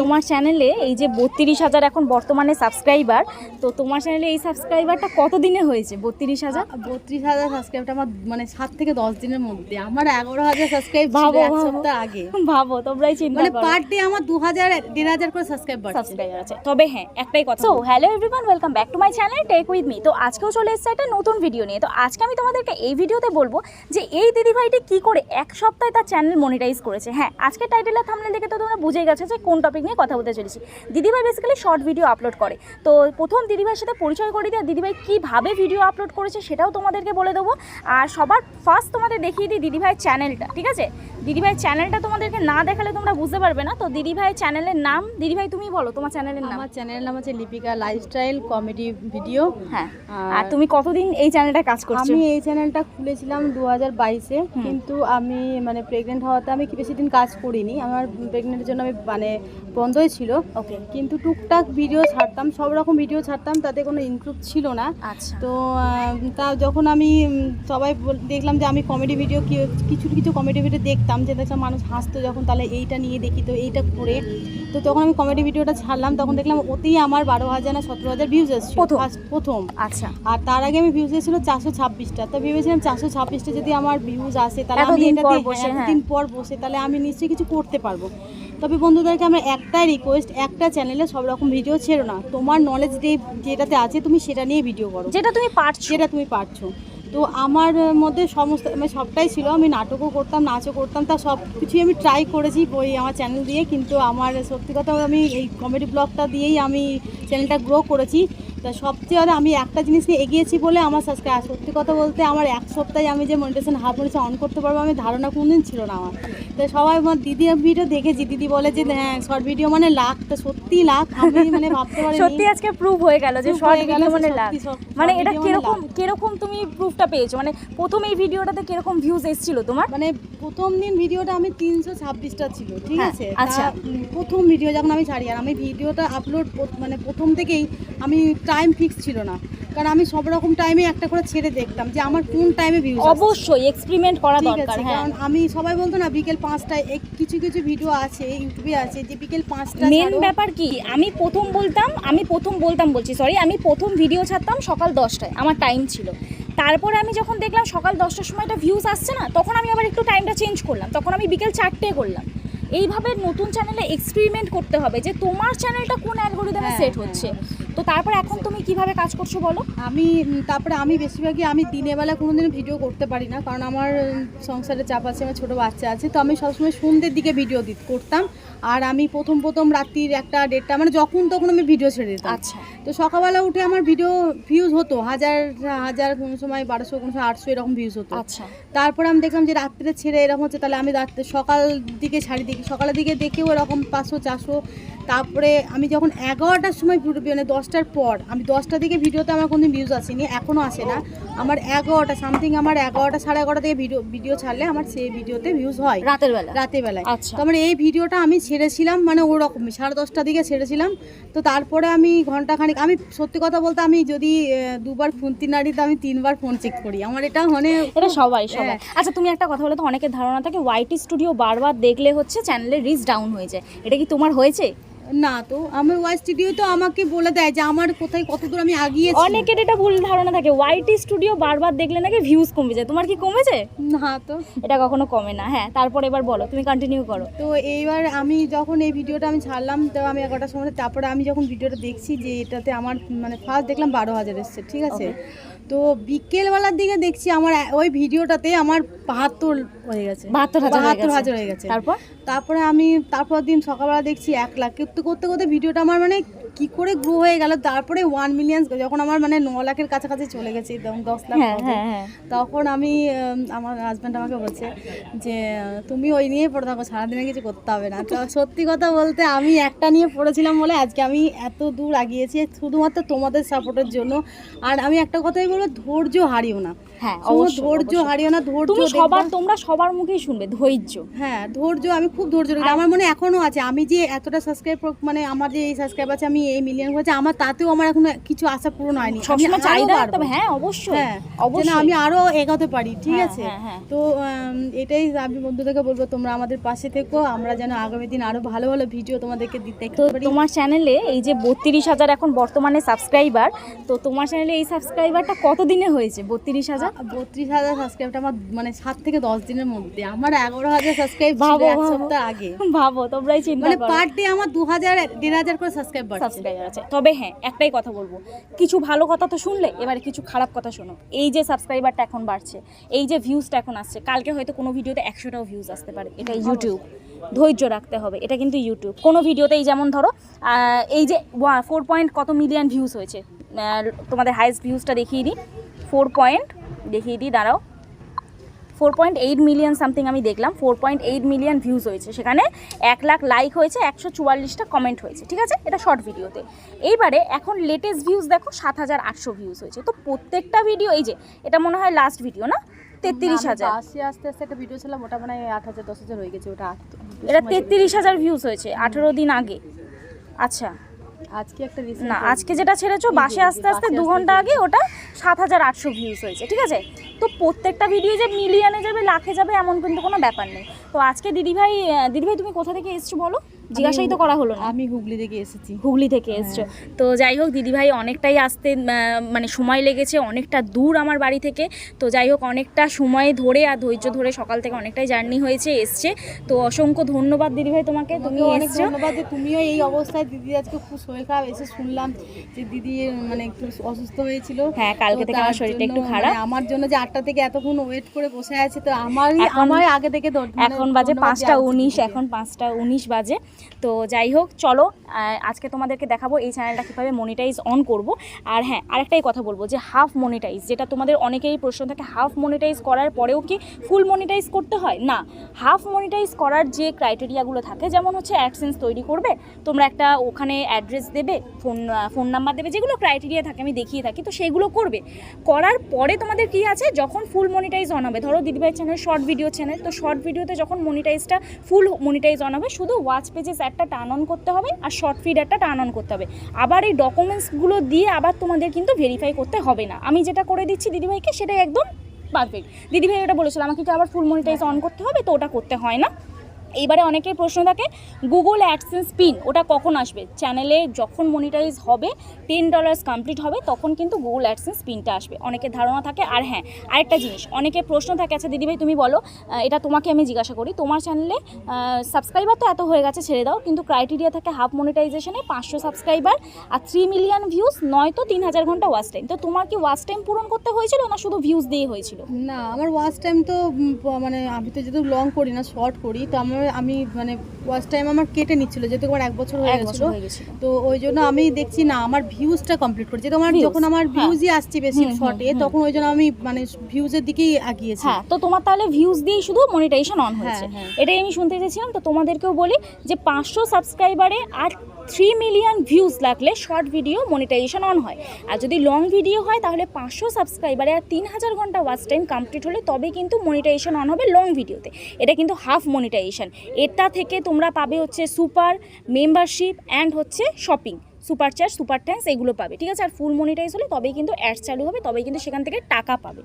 তোমার চ্যানেলে এই যে বত্রিশ হাজার এখন বর্তমানে সাবস্ক্রাইবার তো তোমার চ্যানেলে এই সাবস্ক্রাইবারটা কত দিনে হয়েছে? বত্রিশ হাজার? বত্রিশ হাজার সাবস্ক্রাইবটা আমার মানে সাত থেকে দশ দিনের মধ্যে। আমার এগারো হাজার সাবস্ক্রাইব ভাবো, এক সপ্তাহ আগে। ভাবো তোমরাই চিন্তা মানে পার ডে আমার দু হাজার দেড় হাজার করে সাবস্ক্রাইব সাবস্ক্রাইবার আছে। তবে হ্যাঁ একটাই কথা। So hello everyone welcome back to my channel tech with me তো আজকেও চলে এসেছে একটা নতুন ভিডিও নিয়ে। তো আজকে আমি তোমাদেরকে এই ভিডিওতে বলব যে এই দিদিভাইটি কি করে এক সপ্তাহে তার চ্যানেল মনিটাইজ করেছে। হ্যাঁ আজকে টাইটেলের থামলে দেখে তো তোমরা বুঝে গেছে যে কোন টপিক নিয়ে কথা বলতে চলেছি। Didibhai basically short video upload করে। তো প্রথম দিদিভাইয়ের সাথে পরিচয় করে দিয়ে দিদিভাই কীভাবে ভিডিও আপলোড করেছে সেটাও তোমাদেরকে বলে দেবো। আর সবার ফার্স্ট তোমাদের দেখিয়ে দিই দিদিভাইয়ের চ্যানেলটা ঠিক আছে? দিদিভাইয়ের চ্যানেলটা তোমাদেরকে না দেখালে তোমরা বুঝতে পারবে না। তো দিদিভাইয়ের চ্যানেলের নাম দিদিভাই তুমি বলো তোমার চ্যানেলের নাম। আমার চ্যানেলের নাম হচ্ছে লিপিকা লাইফস্টাইল কমেডি ভিডিও হ্যাঁ আর তুমি কতদিন এই চ্যানেলটা কাজ করছ? আমি এই চ্যানেলটা খুলেছিলাম দু হাজার বাইশে কিন্তু আমি মানে প্রেগনেন্ট হওয়াতে আমি বেশি দিন কাজ করিনি। আমার প্রেগনেন্টের জন্য আমি মানে বন্ধই ছিল। ওকে। কিন্তু টুকটাক ভিডিও ছাড়তাম সব রকম ভিডিও ছাড়তাম তাতে কোনো ইনক্লুড ছিল না। আচ্ছা। তো তা যখন আমি সবাই দেখলাম যে আমি কমেডি ভিডিও কিছু কিছু কমেডি ভিডিও দেখতাম যে দেখলাম মানুষ হাসতো যখন তাহলে এইটা নিয়ে দেখি তো এইটা করে তো তখন আমি কমেডি ভিডিওটা ছাড়লাম তখন দেখলাম ওতেই আমার বারো হাজার না সতেরো হাজার ভিউজ এসছে প্রথম? আচ্ছা। আর তার আগে আমি ভিউজ এসেছিল চারশো ছাব্বিশটা। তো ভেবেছিলাম চারশো ছাব্বিশটা যদি আমার ভিউজ আসে তাহলে আমি এটা হ্যাঁ, হ্যাঁ। পর বসে তাহলে আমি নিশ্চয়ই কিছু করতে পারব। তবে বন্ধুদেরকে আমার একটাই রিকোয়েস্ট একটা চ্যানেলে সব রকম ভিডিও ছেড়ো না। তোমার নলেজ যেটাতে আছে তুমি সেটা নিয়ে ভিডিও করো। যেটা তুমি পারছ। সেটা তুমি পারছ। তো আমার মধ্যে সমস্ত মানে সবটাই ছিল। আমি নাটকও করতাম, নাচও করতাম, তা সব কিছুই আমি ট্রাই করেছি বই, আমার চ্যানেল দিয়ে। কিন্তু আমার সত্যি কথা আমি এই কমেডি ব্লগটা দিয়েই আমি চ্যানেলটা গ্রো করেছি। তা সবচেয়ে আরে আমি একটা জিনিস নিয়ে এগিয়েছি বলে আমার সাবস্ক্রাইব সত্যি কথা বলতে আমার এক সপ্তাহে আমি যে মনিটেশন হাফ মনিটেশন অন করতে পারব আমি ধারণা কোনোদিন ছিল না আমার। তো সবাই আমার দিদি ভিডিও দেখেছি। দিদি বলে যে হ্যাঁ শর্ট ভিডিও মানে লাখ। তো সত্যি লাখ? আমি মানে ভাবতে পারি সত্যি আজকে প্রুফ হয়ে গেল যে শর্ট ভিডিও মানে লাখ। মানে এটা মানে কীরকম। কীরকম তুমি প্রুফটা পেয়েছ? মানে প্রথম এই ভিডিওটাতে কীরকম ভিউজ এসেছিল তোমার? মানে প্রথম দিন ভিডিওটা আমি তিনশো ছাব্বিশটা ছিল ঠিক হ্যাঁ, আছে? আচ্ছা। প্রথম ভিডিও যখন আমি ছাড়ি আর আমি ভিডিওটা আপলোড মানে প্রথম থেকেই আমি টাইম ফিক্স ছিল না। কারণ আমি সব রকম টাইমে একটা করে ছেড়ে দেখতাম যে আমার কোন টাইমে অবশ্যই এক্সপেরিমেন্ট করা ঠিক দরকার আছে হ্যাঁ। কারণ আমি সবাই বলতো না বিকেল পাঁচটায় কিছু কিছু ভিডিও আছে ইউটিউবে আছে যে বিকেল পাঁচটা মেন ব্যাপার কি আমি প্রথম বলতাম আমি প্রথম বলতাম বলছি সরি আমি প্রথম ভিডিও ছাড়তাম সকাল দশটায় আমার টাইম ছিল। তারপরে আমি যখন দেখলাম সকাল দশটার সময় একটা ভিউজ আসছে না তখন আমি আবার একটু টাইমটা চেঞ্জ করলাম। তখন আমি বিকেল চারটে করলাম। এইভাবে নতুন চ্যানেলে এক্সপেরিমেন্ট করতে হবে যে তোমার চ্যানেলটা কোন অ্যালগোরিদমে সেট। হচ্ছে। তো তারপর এখন তুমি কীভাবে কাজ করছ বলো? আমি তারপরে আমি বেশিরভাগই আমি দিনের বেলা কোনোদিনও ভিডিও করতে পারি না কারণ আমার সংসারে চাপ আছে আমার ছোটো বাচ্চা আছে তো আমি সবসময় সন্ধ্যের দিকে ভিডিও দিত করতাম। আর আমি প্রথম প্রথম রাত্রির একটা দেড়টা মানে যখন তখন আমি ভিডিও ছেড়ে দিতাম। আচ্ছা। তো সকালবেলা উঠে আমার ভিডিও ভিউজ হতো হাজার হাজার কোনো সময় বারোশো কোনো সময় আটশো এরকম ভিউজ হতো। আচ্ছা। তারপরে আমি দেখলাম যে রাত্রে ছেড়ে এরকম হচ্ছে তাহলে আমি রাত্রে সকাল দিকে ছাড়ি দেখি সকালের দিকে দেখেও এরকম পাঁচশো চারশো। তারপরে আমি যখন এগারোটার সময় ভিডিও মানে দশটার পর আমি দশটার দিকে ভিডিওতে আমার কোনো ভিউজ আসেনি এখনও আসে না। আমার এগারোটা সামথিং আমার এগারোটা সাড়ে এগারোটা থেকে ভিডিও ভিডিও ছাড়লে আমার সেই ভিডিওতে ভিউজ হয়। রাতের বেলা? রাতের বেলায়। আচ্ছা। তো আমার এই ভিডিওটা আমি ছেড়েছিলাম মানে ওরকমই সাড়ে দশটার দিকে ছেড়েছিলাম। তো তারপরে আমি ঘন্টাখানিক আমি সত্যি কথা বলতে আমি যদি দুবার ফোন তিন নাড়িতে আমি তিনবার ফোন চেক করি। আমার এটা মানে এটা সবাই সবাই। হ্যাঁ। আচ্ছা তুমি একটা কথা বলো তো অনেকের ধারণা থাকে ওয়াইটি স্টুডিও বারবার দেখলে হচ্ছে চ্যানেলের রিচ ডাউন হয়ে যায়। এটা কি তোমার হয়েছে? না তো আমার ওয়াই স্টুডিও তো আমাকে বলে দেয় যে আমার কোথায় কত দূর আমি আগিয়েছি। অনেকের এটা ভুল ধারণা থাকে। ওয়াইটি স্টুডিও বারবার দেখলে নাকি ভিউজ কমে যায়। তোমার কি কমেছে? না তো। এটা কখনো কমে না। হ্যাঁ তারপর এবার বলো তুমি কন্টিনিউ করো। তো এইবার আমি যখন এই ভিডিওটা আমি ছাড়লাম তো আমি এগারোটার সময় তারপরে আমি যখন ভিডিওটা দেখছি যে এটাতে আমার মানে ফার্স্ট দেখলাম বারো হাজার এসছে ঠিক আছে? তো বিকেলবেলার দিকে দেখছি আমার ওই ভিডিওটাতে আমার বাহাত্তর হয়ে গেছে। বাহাত্তর হাজার বাহাত্তর হাজার হয়ে গেছে। তারপর? তারপরে আমি তারপর দিন সকালবেলা দেখছি এক লাখ। করতে করতে করতে ভিডিওটা আমার মানে কি করে গ্রো হয়ে গেল? তারপরে ওয়ান মিলিয়ন যখন আমার মানে ন লাখের কাছাকাছি চলে গেছে একদম দশ লাখ হ্যাঁ। হ্যাঁ হ্যাঁ। তখন আমি আমার হাজব্যান্ড আমাকে বলছে যে তুমি ওই নিয়ে পড়ে থাকো সারাদিনে কিছু করতে হবে না। তো সত্যি কথা বলতে আমি একটা নিয়ে পড়েছিলাম বলে আজকে আমি এত দূর আগিয়েছি শুধুমাত্র তোমাদের সাপোর্টের জন্য। আর আমি একটা কথাই বলব ধৈর্য হারিও না। হ্যাঁ, ধৈর্য। হারিও না ধৈর্য তুমি সবার তোমরা সবার মুখেই শুনবে ধৈর্য। হ্যাঁ ধৈর্য আমি খুব ধৈর্য আমার মনে এখনও আছে আমি যে এতটা সাবস্ক্রাইব মানে আমার যে এই সাবস্ক্রাইব আছে আমি এই মিলিয়ন হয়েছে আমার তাতেও আমার এখনও কিছু আশা পূরণ হয়নি। সবসময় চাহিদা হ্যাঁ অবশ্যই হ্যাঁ অবশ্যই। আমি আরও এগোতে পারি ঠিক হ্যাঁ, আছে? হ্যাঁ, হ্যাঁ। তো এটাই আমি বন্ধুদেরকে বলব তোমরা আমাদের পাশে থেকো আমরা যেন আগামী দিন আরও ভালো ভালো ভিডিও তোমাদেরকে দিতে পারি। তোমার চ্যানেলে এই যে বত্রিশ হাজার এখন বর্তমানে সাবস্ক্রাইবার তো তোমার চ্যানেলে এই সাবস্ক্রাইবারটা কত দিনে হয়েছে? বত্রিশ হাজার? বত্রিশ হাজার সাবস্ক্রাইবটা আমার মানে সাত থেকে দশ দিনের মধ্যে। আমার এগারো হাজার সাবস্ক্রাইব ভাবো, এক ভাবো। সপ্তাহ আগে। ভাবো তোমরাই চিন্তা মানে পার ডে আমার দু হাজার দেড় হাজার করে সাবস্ক্রাইব বাড়ছে। সাবস্ক্রাইবার আছে। তবে হ্যাঁ একটাই কথা বলব। কিছু ভালো কথা তো শুনলে এবারে কিছু খারাপ কথা শোনো। এই যে সাবস্ক্রাইবারটা এখন বাড়ছে এই যে ভিউজটা এখন আসছে কালকে হয়তো কোনো ভিডিওতে একশোটাও ভিউজ আসতে পারে। এটা ইউটিউব ধৈর্য রাখতে হবে এটা কিন্তু ইউটিউব কোনো ভিডিওতেই যেমন ধরো এই যে ফোর পয়েন্ট কত মিলিয়ন ভিউজ হয়েছে তোমাদের হাইস্ট ভিউজটা দেখিয়ে দিই। ফোর পয়েন্ট দেখিয়ে দিই দাঁড়াও। Four point eight million something আমি দেখলাম four point eight million views হয়েছে। সেখানে এক লাখ লাইক হয়েছে একশো চুয়াল্লিশটা কমেন্ট হয়েছে ঠিক আছে? এটা শর্ট ভিডিওতে এইবারে এখন লেটেস্ট ভিউজ দেখো সাত হাজার আটশো ভিউজ হয়েছে। তো প্রত্যেকটা ভিডিও এই যে এটা মনে হয় লাস্ট ভিডিও না? তেত্রিশ হাজার। আশি আস্তে আস্তে একটা ভিডিও ছিলাম ওটা মানে আট হাজার দশ হাজার হয়ে গেছে ওটা আট এটা তেত্রিশ হাজার ভিউজ হয়েছে আঠেরো দিন আগে। আচ্ছা। আজকে একটা না আজকে যেটা ছেড়েছো বাসে আস্তে আস্তে দু ঘণ্টা আগে ওটা সাত হাজার আটশো ভিউজ হয়েছে ঠিক আছে? তো প্রত্যেকটা ভিডিও যে মিলিয়নে যাবে লাখে যাবে এমন কিন্তু কোনো ব্যাপার নেই। তো আজকে দিদিভাই দিদিভাই তুমি কোথা থেকে এসছো বলো? জিজ্ঞাসাই তো করা হলো না। আমি হুগলি থেকে এসেছি। হুগলি থেকে এসছো। তো যাই হোক দিদিভাই অনেকটাই আসতে মানে সময় লেগেছে অনেকটা দূর আমার বাড়ি থেকে। তো যাই হোক অনেকটা সময় ধরে আর ধৈর্য ধরে সকাল থেকে অনেকটাই জার্নি হয়েছে এসছে। তো অসংখ্য ধন্যবাদ দিদিভাই তোমাকে তুমি অনেক ধন্যবাদ যে তুমিও এই অবস্থায় দিদি আজকে খুব শরীর খারাপ এসে শুনলাম যে দিদি মানে একটু অসুস্থ হয়েছিল। হ্যাঁ, কালকে থেকে আমার শরীরটা একটু খারাপ। মানে আমার জন্য যে আটটা থেকে এতক্ষণ ওয়েট করে বসে আছে তো আমার আমার আগে থেকে মানে এখন বাজে পাঁচটা উনিশ এখন পাঁচটা উনিশ বাজে। তো যাই হোক, চলো আজকে তোমাদেরকে দেখাবো এই চ্যানেলটা কীভাবে মনিটাইজ অন করব। আর হ্যাঁ আরেকটাই কথা বলব যে হাফ মনিটাইজ যেটা তোমাদের অনেকেরই প্রশ্ন থাকে হাফ মনিটাইজ করার পরেও কি ফুল মনিটাইজ করতে হয়? না হাফ মনিটাইজ করার যে ক্রাইটেরিয়াগুলো থাকে, যেমন হচ্ছে অ্যাডসেন্স তৈরি করবে, তোমরা একটা ওখানে অ্যাড্রেস দেবে ফোন ফোন নাম্বার দেবে, যেগুলো ক্রাইটেরিয়া থাকে, আমি দেখিয়ে থাকি, তো সেগুলো করবে। করার পরে তোমাদের কি আছে, যখন ফুল মনিটাইজ অন হবে, ধরো দিদিভাই চ্যানেল শর্ট ভিডিও চ্যানেল তো শর্ট ভিডিওতে যখন মনিটাইজটা ফুল মনিটাইজ অন হবে, শুধু ওয়াচ পেজেস একটা টার্ন অন করতে হবে আর শর্ট ফিড একটা টার্ন অন করতে হবে। আবার এই ডকুমেন্টসগুলো দিয়ে আবার তোমাদের কিন্তু ভেরিফাই করতে হবে না। আমি যেটা করে দিচ্ছি দিদিভাইকে সেটাই একদম পারফেক্ট দিদিভাই ওটা বলেছিল, আমাকে কি আবার ফুল মনিটাইজ অন করতে হবে? তো ওটা করতে হয় না। এইবারে অনেকের প্রশ্ন থাকে গুগল অ্যাডসেন্স পিন ওটা কখন আসবে? চ্যানেলে যখন মনিটাইজ হবে টেন ডলার্স কমপ্লিট হবে, তখন কিন্তু গুগল অ্যাডসেন্স পিনটা আসবে। অনেকের ধারণা থাকে, আর হ্যাঁ আরেকটা জিনিস, অনেকের প্রশ্ন থাকে আচ্ছা দিদিভাই তুমি বলো এটা তোমাকে আমি জিজ্ঞাসা করি, তোমার চ্যানেলে সাবস্ক্রাইবার তো এত হয়ে গেছে, ছেড়ে দাও, কিন্তু ক্রাইটেরিয়া থাকে হাফ মনিটাইজেশনে পাঁচশো সাবস্ক্রাইবার আর থ্রি মিলিয়ন ভিউজ নয়তো তিন হাজার ঘণ্টা ওয়াচ টাইম তো তোমার কি ওয়াচ টাইম পূরণ করতে হয়েছিল না শুধু ভিউজ দিয়ে হয়েছিল? না, আমার ওয়াচ টাইম তো মানে আমি তো যেহেতু লং করি না শর্ট করি, তো আমার আমি মানে ওয়াচ টাইম আমার কেটে নিচ্ছিল যেহেতু আমার এক বছর হয়ে গেছিল। তো ওই জন্য আমি দেখছি না আমার ভিউজটা কমপ্লিট করছে। আমার যখন আমার হ্যাঁ। ভিউজই আসছে বেশি শর্টে তখন ওই জন্য আমি মানে ভিউজের দিকেই আগিয়েছি হ্যাঁ তো তোমার তাহলে ভিউজ দিয়েই শুধু মনিটাইজেশন অন হয়েছে। হ্যাঁ। এটাই আমি শুনতে চেয়েছিলাম তো তোমাদেরকেও বলি যে পাঁচশো সাবস্ক্রাইবারে আর থ্রি মিলিয়ন ভিউজ লাগলে শর্ট ভিডিও মনিটাইজেশন অন হয়। আর যদি লং ভিডিও হয়, তাহলে পাঁচশো সাবস্ক্রাইবারে আর তিন হাজার ঘণ্টা ওয়াচ টাইম কমপ্লিট হলে তবে কিন্তু মনিটাইজেশন অন হবে লং ভিডিওতে এটা কিন্তু হাফ মনিটাইজেশন এটা থেকে তোমরা পাবে হচ্ছে সুপার মেম্বারশিপ অ্যান্ড হচ্ছে shopping super charge super thanks এগুলো পাবে। ঠিক আছে? আর ফুল মনিটাইজ হলে তবেই কিন্তু অ্যাডস চালু হবে, তবেই কিন্তু সেখান থেকে টাকা পাবে।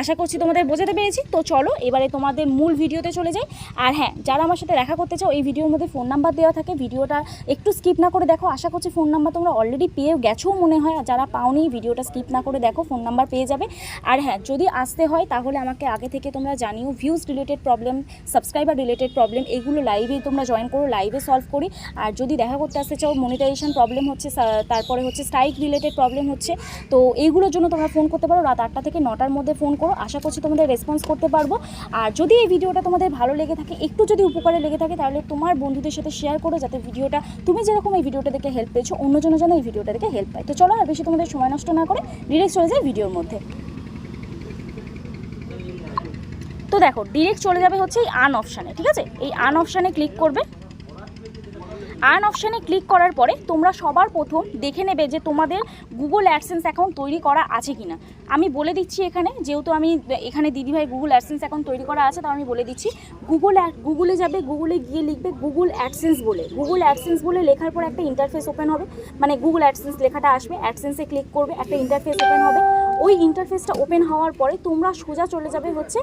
আশা করছি তোমাদের বোঝাতে পেরেছি। তো চলো, এবারে তোমাদের মূল ভিডিওতে চলে যাই। আর হ্যাঁ যারা আমার সাথে দেখা করতে চাও, এই ভিডিওর মধ্যে ফোন নাম্বার দেওয়া থাকে। ভিডিওটা একটু স্কিপ না করে দেখো। আশা করছি ফোন নাম্বার তোমরা অলরেডি পেয়ে গেছো মনে হয়। আর যারা পাওনি, ভিডিওটা স্কিপ না করে দেখো, ফোন নাম্বার পেয়ে যাবে। আর হ্যাঁ যদি আসতে হয়, তাহলে আমাকে আগে থেকে তোমরা জানিও। Views related problem subscriber related problem এগুলো লাইভে তোমরা জয়েন করো লাইভে সলভ করি। আর যদি দেখা করতে আসতে চাও মনিটাইজেশন প্রবলেম হচ্ছে তারপরে হচ্ছে স্ট্রাইক রিলেটেড প্রবলেম হচ্ছে। তো এইগুলোর জন্য তোমরা ফোন করতে পারো। রাত আটটা থেকে নটার মধ্যে ফোন করো আশা করছি তোমাদের রেসপন্স করতে পারব। আর যদি এই ভিডিওটা তোমাদের ভালো লেগে থাকে, একটু যদি উপকারে লেগে থাকে, তাহলে তোমার বন্ধুদের সাথে শেয়ার করো যাতে ভিডিওটা তুমি যেরকম এই ভিডিওটা দেখে হেল্প পেয়েছ অন্যজনের যেন এই ভিডিওটা দেখে হেল্প পায়। তো চলো আর বেশি তোমাদের সময় নষ্ট না করে ডিরেক্ট চলে যায় ভিডিওর মধ্যে। তো দেখো ডিরেক্ট চলে যাবে হচ্ছে এই আন অপশানে ঠিক আছে? এই আন অপশানে ক্লিক করবে। আর্ন অপশানে ক্লিক করার পরে তোমরা সবার প্রথম দেখে নেবে যে তোমাদের গুগল অ্যাডসেন্স অ্যাকাউন্ট তৈরি করা আছে কিনা। আমি বলে দিচ্ছি এখানে, যেহেতু আমি এখানে দিদিভাই গুগল অ্যাডসেন্স অ্যাকাউন্ট তৈরি করা আছে তো আমি বলে দিচ্ছি। গুগল গুগলে যাবে গুগলে গিয়ে লিখবে গুগল অ্যাডসেন্স বলে। গুগল অ্যাডসেন্স বলে লেখার পর একটা ইন্টারফেস ওপেন হবে। মানে গুগল অ্যাডসেন্স লেখাটা আসবে অ্যাডসেন্সে ক্লিক করবে, একটা ইন্টারফেস ওপেন হবে। ওই ইন্টারফেসটা ওপেন হওয়ার পরে তোমরা সোজা চলে যাবে হচ্ছে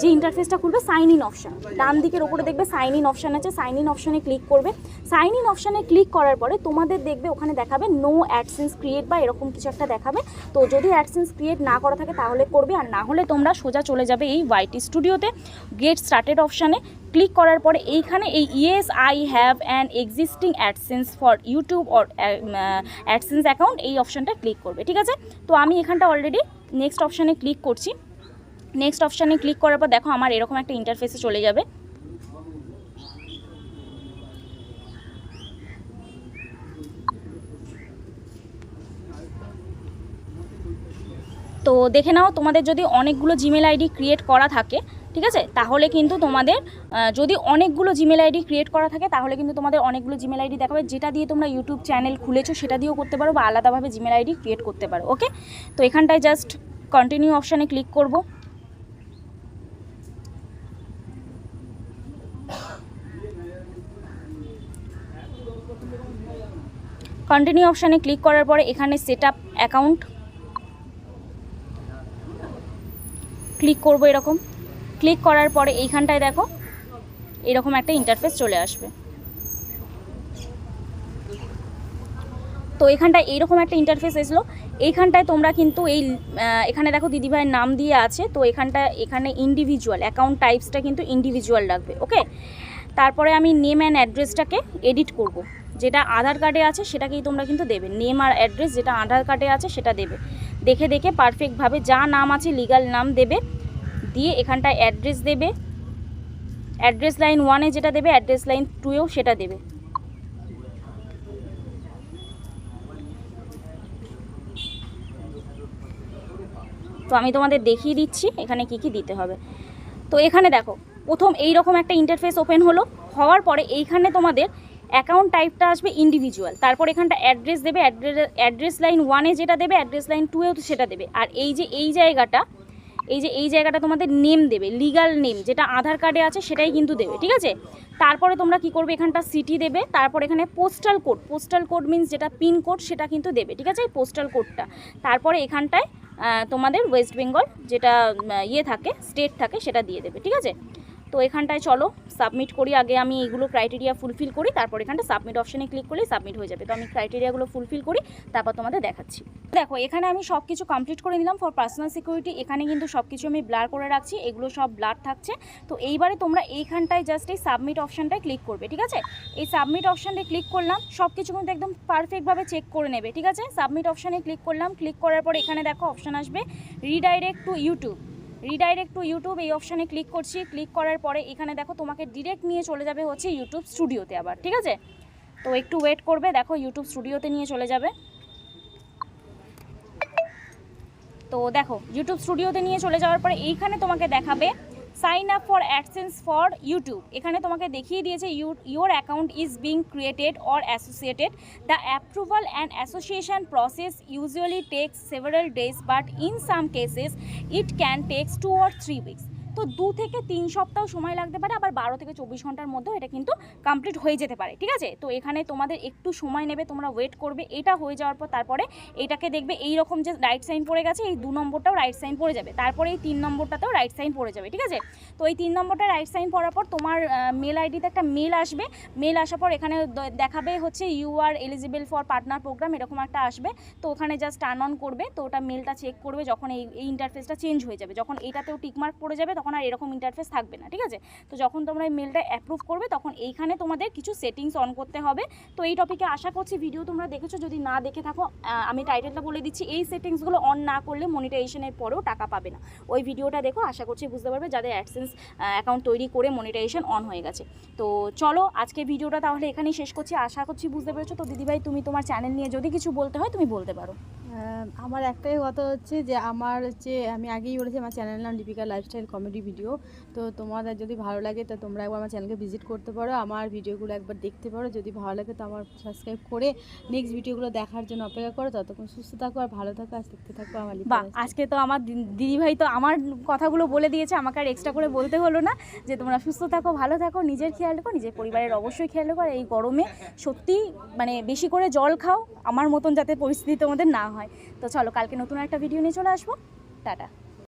যে ইন্টারফেসটা খুলবে সাইন ইন অপশান ডান দিকের ওপরে দেখবে সাইন ইন অপশান আছে সাইন ইন অপশানে ক্লিক করবে। সাইন ইন অপশানে ক্লিক করার পরে তোমাদের দেখবে ওখানে দেখাবে নো অ্যাডসেন্স ক্রিয়েট বা এরকম কিছু একটা দেখাবে। তো যদি অ্যাডসেন্স ক্রিয়েট না করা থাকে তাহলে করবে, আর না হলে তোমরা সোজা চলে যাবে এই ওয়াইটি স্টুডিওতে গেট স্টার্টেড অপশানে ক্লিক করার পরে এইখানে এই yes I have an existing AdSense for YouTube or AdSense account এই অপশানটা ক্লিক করবে, ঠিক আছে? তো আমি এখানটা অলরেডি নেক্সট অপশানে ক্লিক করছি। নেক্সট অপশানে ক্লিক করার পর দেখো আমার এরকম একটা ইন্টারফেসে চলে যাবে। তো দেখে নাও তোমাদের যদি অনেকগুলো জিমেল আইডি ক্রিয়েট করা থাকে ঠিক আছে? তাহলে কিন্তু তোমাদের যদি অনেকগুলো জিমেল আইডি ক্রিয়েট করা থাকে, তাহলে কিন্তু তোমাদের অনেকগুলো জিমেল আইডি দেখাবে, যেটা দিয়ে তোমরা ইউটিউব চ্যানেল খুলেছো, সেটা দিয়েও করতে পারো বা আলাদাভাবে জিমেল আইডি ক্রিয়েট করতে পারো ওকে তো এখানটায় জাস্ট কন্টিনিউ অপশানে ক্লিক করব। কন্টিনিউ অপশানে ক্লিক করার পরে এখানে সেট আপ অ্যাকাউন্ট ক্লিক করব এরকম। ক্লিক করার পরে এইখানটায় দেখো, এরকম একটা ইন্টারফেস চলে আসবে। তো এখানটায় এইরকম একটা ইন্টারফেস এসলো। এইখানটায় তোমরা কিন্তু এই এখানে দেখো দিদিভাইয়ের নাম দিয়ে আছে। তো এখানটা, এখানে ইন্ডিভিজুয়াল অ্যাকাউন্ট টাইপসটা কিন্তু ইন্ডিভিজুয়াল রাখবে ওকে তারপরে আমি নেম অ্যান্ড অ্যাড্রেসটাকে এডিট করব। যেটা আধার কার্ডে আছে, সেটাকেই তোমরা কিন্তু দেবে। নেম আর অ্যাড্রেস যেটা আধার কার্ডে আছে, সেটা দেবে। দেখে দেখে পারফেক্টভাবে যা নাম আছে লিগাল নাম দেবে। দিয়ে এখানটায় অ্যাড্রেস দেবে। অ্যাড্রেস লাইন ওয়ানে যেটা দেবে অ্যাড্রেস লাইন টুয়েও সেটা দেবে। তো আমি তোমাদের দেখিয়ে দিচ্ছি, এখানে কি কি দিতে হবে। তো এখানে দেখো, প্রথম এই রকম একটা ইন্টারফেস ওপেন হলো, হওয়ার পরে এইখানে তোমাদের অ্যাকাউন্ট টাইপটা আসবে ইন্ডিভিজুয়াল তারপর এখানটা অ্যাড্রেস দেবে অ্যাড্রেস অ্যাড্রেস লাইন ওয়ানে যেটা দেবে অ্যাড্রেস লাইন টুয়েও সেটা দেবে। আর এই যে, এই জায়গাটা এই যে, এই জায়গাটা তোমাদের নেম দেবে লিগাল নেম যেটা আধার কার্ডে আছে সেটাই কিন্তু দেবে, ঠিক আছে? তারপরে তোমরা কি করবে, এখানটা সিটি দেবে, তারপর এখানে postal code postal code means যেটা পিন কোড সেটা কিন্তু দেবে, ঠিক আছে? এই পোস্টাল কোডটা তারপরে এখানটায় তোমাদের ওয়েস্ট বেঙ্গল যেটা ইয়ে থাকে স্টেট থাকে, সেটা দিয়ে দেবে, ঠিক আছে? তো এখানটায় চলো সাবমিট করি। আগে আমি এইগুলো ক্রাইটেরিয়া ফুলফিল করি, তারপর এখানটা সাবমিট অপশানে ক্লিক করলে সাবমিট হয়ে যাবে। তো আমি ক্রাইটেরিয়াগুলো ফুলফিল করি, তারপর তোমাদের দেখাচ্ছি। দেখো, এখানে আমি সব কিছু কমপ্লিট করে নিলাম ফর পার্সোনাল সিকিউরিটি এখানে কিন্তু সব কিছু আমি ব্লার করে রাখছি, এগুলো সব ব্লার থাকছে। তো এইবারে তোমরা এইখানটায় জাস্ট এই সাবমিট অপশানটায় ক্লিক করবে, ঠিক আছে? এই সাবমিট অপশানটায় ক্লিক করলাম সব কিছু কিন্তু একদম পারফেক্টভাবে চেক করে নেবে, ঠিক আছে? সাবমিট অপশানে ক্লিক করলাম ক্লিক করার পর এখানে দেখো অপশান আসবে redirect to YouTube redirect to YouTube এই অপশানে ক্লিক করছি। ক্লিক করার পরে এখানে দেখো তোমাকে ডিরেক্ট নিয়ে চলে যাবে হচ্ছে ইউটিউব স্টুডিওতে আবার, ঠিক আছে? তো একটু ওয়েট করবে, দেখো ইউটিউব স্টুডিওতে নিয়ে চলে যাবে। তো দেখো ইউটিউব স্টুডিওতে নিয়ে চলে যাওয়ার পরে এইখানে তোমাকে দেখাবে sign up for AdSense for YouTube এখানে তোমাকে দেখিয়ে দিয়েছে you your account is being created or associated the approval and association process usually takes several days but in some cases it can takes two or three weeks তো দু থেকে তিন সপ্তাহ সময় লাগতে পারে, আবার বারো থেকে চব্বিশ ঘণ্টার মধ্যেও এটা কিন্তু কমপ্লিট হয়ে যেতে পারে, ঠিক আছে? তো এখানে তোমাদের একটু সময় নেবে, তোমরা ওয়েট করবে, এটা হয়ে যাওয়ার পর তারপরে এটাকে দেখবে এই রকম যে রাইট সাইন পড়ে গেছে, এই দু নম্বরটাও রাইট সাইন পড়ে যাবে, তারপরে এই তিন নম্বরটাতেও রাইট সাইন পড়ে যাবে, ঠিক আছে? তো এই তিন নম্বরটা রাইট সাইন পড়ার পর তোমার মেল আইডিতে একটা মেল আসবে মেল আসার পর এখানে দেখাবে হচ্ছে you are eligible for partner program এরকম একটা আসবে, তো ওখানে জাস্ট টার্ন অন করবে, তো ওটা মেলটা চেক করবে, যখন এই এই ইন্টারফেসটা চেঞ্জ হয়ে যাবে, যখন এটাতেও টিকমার্ক পড়ে যাবে, তখন আর এরকম ইন্টারফেস থাকবে না, ঠিক আছে? তো যখন তোমরা এই মেলটা অ্যাপ্রুভ করবে, তখন এইখানে তোমাদের কিছু সেটিংস অন করতে হবে। তো এই টপিকে আশা করছি ভিডিও তোমরা দেখেছ, যদি না দেখে থাকো আমি টাইটেলটা বলে দিচ্ছি, এই সেটিংসগুলো অন না করলে মনিটাইজেশনের পরেও টাকা পাবে না। ওই ভিডিওটা দেখো, আশা করছি বুঝতে পারবে, যাদের অ্যাডসেন্স অ্যাকাউন্ট তৈরি করে মনিটাইজেশন অন হয়ে গেছে। তো চলো, আজকে ভিডিওটা তাহলে এখানেই শেষ করছি। আশা করছি বুঝতে পেরেছ। তো দিদিভাই, তুমি তোমার চ্যানেল নিয়ে যদি কিছু বলতে হয়, তুমি বলতে পারো। আমার একটাই কথা হচ্ছে যে, আমার হচ্ছে, আমি আগেই বলেছি, আমার চ্যানেল নাম দীপিকা লাইফস্টাইল কমেডি ভিডিও তো তোমাদের যদি ভালো লাগে তো তোমরা একবার আমার চ্যানেলকে ভিজিট করতে পারো আমার ভিডিওগুলো একবার দেখতে পারো যদি ভালো লাগে তো আমার সাবস্ক্রাইব করে নেক্সট ভিডিওগুলো দেখার জন্য অপেক্ষা করো ততক্ষণ সুস্থ থাকো আর ভালো থাকো আর দেখতে থাকো আমার lifestyle। আজকে তো আমার দিদিভাই তো আমার কথাগুলো বলে দিয়েছে আমাকে আর এক্সট্রা করে বলতে হলো না যে তোমরা সুস্থ থাকো ভালো থাকো নিজের খেয়াল রাখো নিজের পরিবারের অবশ্যই খেয়াল রাখো আর এই গরমে সত্যি মানে বেশি করে জল খাও আমার মতন যাতে পরিস্থিতি তোমাদের না হয় তো চলো কালকে নতুন একটা ভিডিও নিয়ে চলে আসব টাটা